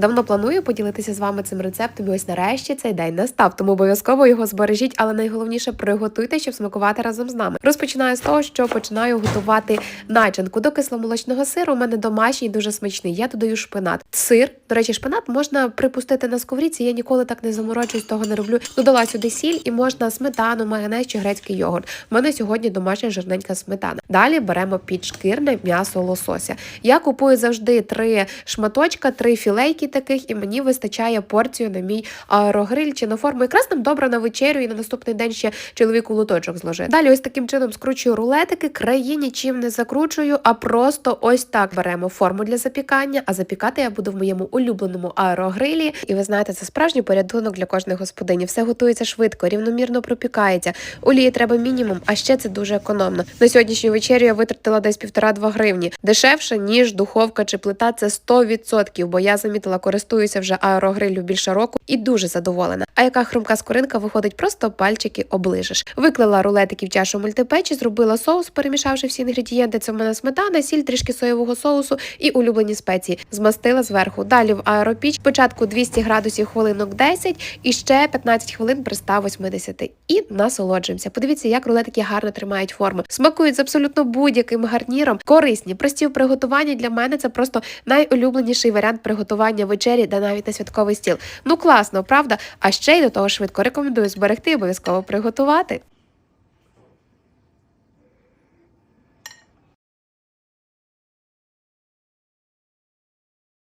Давно планую поділитися з вами цим рецептом. І ось нарешті цей день настав. Тому обов'язково його збережіть, але найголовніше приготуйте, щоб смакувати разом з нами. Розпочинаю з того, що починаю готувати начинку до кисломолочного сиру. У мене домашній дуже смачний. Я додаю шпинат. Сир, до речі, шпинат можна припустити на сковорідці. Я ніколи так не заморочуюсь, того не роблю. Додала сюди сіль і можна сметану, майонез чи грецький йогурт. У мене сьогодні домашня жирненька сметана. Далі беремо підшкірне м'ясо лосося. Я купую завжди три шматочка, три філейки таких, і мені вистачає порцію на мій аерогриль чи на форму. Якраз нам добре на вечерю і на наступний день ще чоловіку луточок зложити. Далі ось таким чином скручую рулетики, краї нічим не закручую, а просто ось так беремо форму для запікання. А запікати я буду в моєму улюбленому аерогрилі. І ви знаєте, це справжній порятунок для кожної господині. Все готується швидко, рівномірно пропікається. Олії треба мінімум, а ще це дуже економно. На сьогоднішню вечерю я витратила десь півтора-два гривні. Дешевше, ніж духовка чи плита, це 100%, бо я замітила, користуюся вже аерогрилю більше року і дуже задоволена. А яка хрумка скоринка виходить, просто пальчики оближеш. Виклала рулетики в чашу мультипечі, зробила соус, перемішавши всі інгредієнти. Це в мене сметана, сіль, трішки соєвого соусу і улюблені спеції. Змастила зверху. Далі в аеропіч. Спочатку 200 градусів хвилинок 10 і ще 15 хвилин при 180. І насолоджуємося. Подивіться, як рулетики гарно тримають форму. Смакують з абсолютно будь-яким гарніром. Корисні, прості в приготуванні. Для мене це просто найулюбленіший варіант приготування вечері, та навіть на святковий стіл. Ну класно, правда? А ще й до того швидко рекомендую зберегти і обов'язково приготувати.